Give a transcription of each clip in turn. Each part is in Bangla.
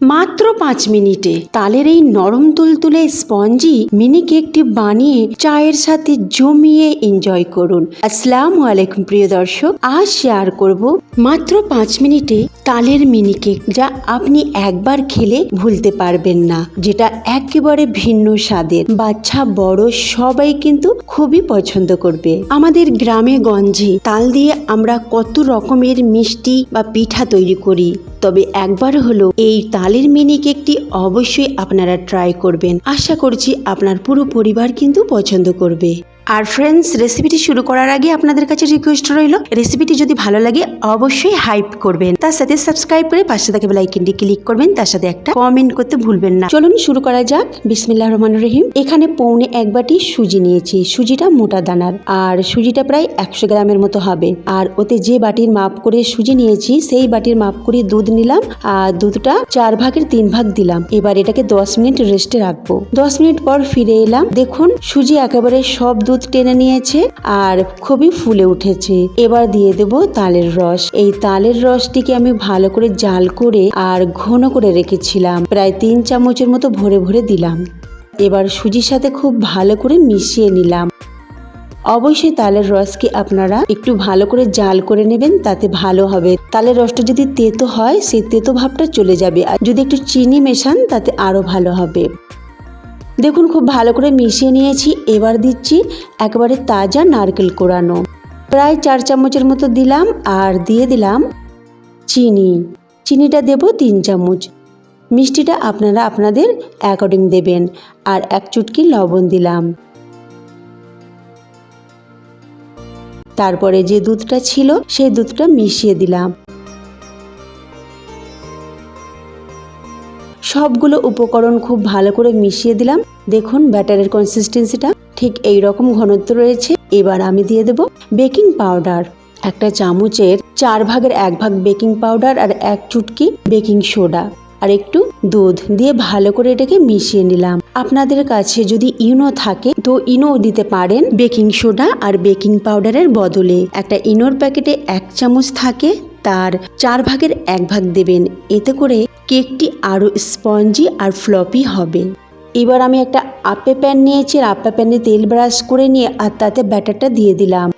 মাত্র পাঁচ মিনিটে তালের এই নরম তুলতুলে স্পঞ্জি মিনি কেকটি বানিয়ে চায়ের সাথে জমিয়ে এনজয় করুন। আসসালামু আলাইকুম প্রিয় দর্শক, আজ শেয়ার করব মাত্র পাঁচ মিনিটে তালের মিনি কেক যা আপনি একবার খেলে ভুলতে পারবেন না, যেটা একেবারে ভিন্ন স্বাদের। বাচ্চা, বড় সবাই কিন্তু খুবই পছন্দ করবে। আমাদের গ্রামে গঞ্জে তাল দিয়ে আমরা কত রকমের মিষ্টি বা পিঠা তৈরি করি। তবে একবার হলো এই তালের মিনি একটি অবশ্যই আপনারা ট্রাই করবেন। আশা করছি আপনার পুরো পরিবার কিন্তু পছন্দ করবে। আর ফ্রেন্ডস রেসিপিটি শুরু করার আগে আপনাদের কাছে রিকোয়েস্ট রইল। রেসিপিটি যদি ভালো লাগে, অবশ্যই হাইপ করবেন। তার সাথে সাবস্ক্রাইব করে পাশে থাকা বেলাইকনটি ক্লিক করবেন, তার সাথে একটা কমেন্ট করতে ভুলবেন না। চলুন শুরু করা যাক। বিসমিল্লাহ রহমান রহিম। এখানে পৌনে এক বাটি সুজি নিয়েছি। সুজিটা মোটা দানার। আর সুজিটা প্রায় একশো গ্রামের মতো হবে। আর ওতে যে বাটির মাপ করে সুজি নিয়েছি, সেই বাটির মাপ করে দুধ নিলাম। আর দুধটা চার ভাগের তিন ভাগ দিলাম। এবার এটাকে দশ মিনিট রেস্টে রাখব। দশ মিনিট পর ফিরে এলাম। দেখুন, সুজি একেবারে সব দুধ টেনে নিয়েছে আর খুবই ফুলে উঠেছে। এবার দিয়ে দেব তালের রস। এই তালের রসটিকে আমি ভালো করে জাল করে আর ঘন করে রেখেছিলাম। প্রায় তিন চামচের মতো ভরে ভরে দিলাম। এবার সুজির সাথে খুব ভালো করে মিশিয়ে নিলাম। অবশ্যই তালের রসকে আপনারা একটু ভালো করে জাল করে নেবেন, তাতে ভালো হবে। তালের রসটা যদি তেতো হয়, সেই তেতো ভাবটা চলে যাবে। আর যদি একটু চিনি মেশান, তাতে আরও ভালো হবে। দেখুন, খুব ভালো করে মিশিয়ে নিয়েছি। এবার দিচ্ছি একবারে তাজা নারকেল কোড়ানো প্রায় চার চামচের মতো দিলাম আর দিয়ে দিলাম চিনি। চিনিটা দেব তিন চামচ। মিষ্টিটা আপনারা আপনাদের অ্যাকর্ডিং দেবেন। আর এক চুটকি লবণ দিলাম। তারপরে যে দুধটা ছিল, সেই দুধটা মিশিয়ে দিলাম। সবগুলো উপকরণ খুব ভালো করে মিশিয়ে দিলাম। দেখুন, ব্যাটারের কনসিস্টেন্সিটা ঠিক এই রকম ঘনত্ব রয়েছে। এবার আমি দিয়ে দেব বেকিং পাউডার। একটা চামচের চার ভাগের এক ভাগ বেকিং পাউডার আর এক চুটকি বেকিং সোডা। আর একটু দুধ দিয়ে ভালো করে এটাকে মিশিয়ে নিলাম। আপনাদের কাছে যদি ইনো থাকে, তো ইনো দিতে পারেন বেকিং সোডা আর বেকিং পাউডারের বদলে। একটা ইনোর প্যাকেটে এক চামচ থাকে তার চার ভাগের এক ভাগ দেবেন। এতে করে কেকটি আরও স্পঞ্জি আর ফ্লপি হবে। এবার আমি একটা আপে প্যান নিয়েছি, আর আপে প্যানে তেল ব্রাশ করে নিয়ে আর তাতে ব্যাটারটা দিয়ে দিলাম।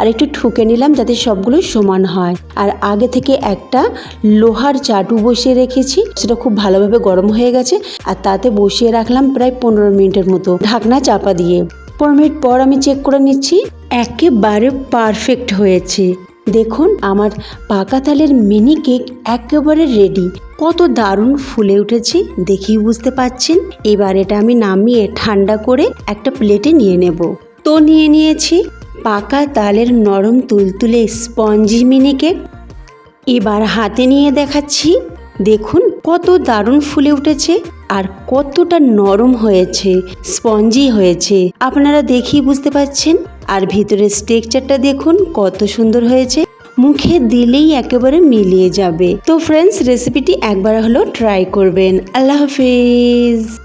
আর একটু ঠুকে নিলাম যাতে সবগুলো সমান হয়। আর আগে থেকে একটা লোহার চাটু বসিয়ে রেখেছি, সেটা খুব ভালোভাবে গরম হয়ে গেছে, আর তাতে বসিয়ে রাখলাম প্রায় পনেরো মিনিটের মতো ঢাকনা চাপা দিয়ে। পনেরো মিনিট পর আমি চেক করে নিচ্ছি, একেবারে পারফেক্ট হয়েছে। দেখুন, আমার পাকা তালের মিনি কেক একেবারে রেডি কত দারুণ ফুলে উঠেছে, দেখেই বুঝতে পাচ্ছেন। এবার এটা আমি নামিয়ে ঠান্ডা করে একটা প্লেটে নিয়ে নেব। তো নিয়ে নিয়েছি পাকা তালের নরম তুলতুলে স্পঞ্জি মিনি কেক এবার হাতে নিয়ে দেখাচ্ছি। দেখুন কত দারুণ ফুলে উঠেছে আর কতটা নরম হয়েছে, স্পঞ্জি হয়েছে। আপনারা দেখেই বুঝতে পারছেন। আর ভিতরের স্ট্রেকচারটা দেখুন কত সুন্দর হয়েছে। মুখে দিলেই একেবারে মিলিয়ে যাবে। তো ফ্রেন্ডস রেসিপিটি একবার হলো ট্রাই করবেন। আল্লাহ হাফিজ।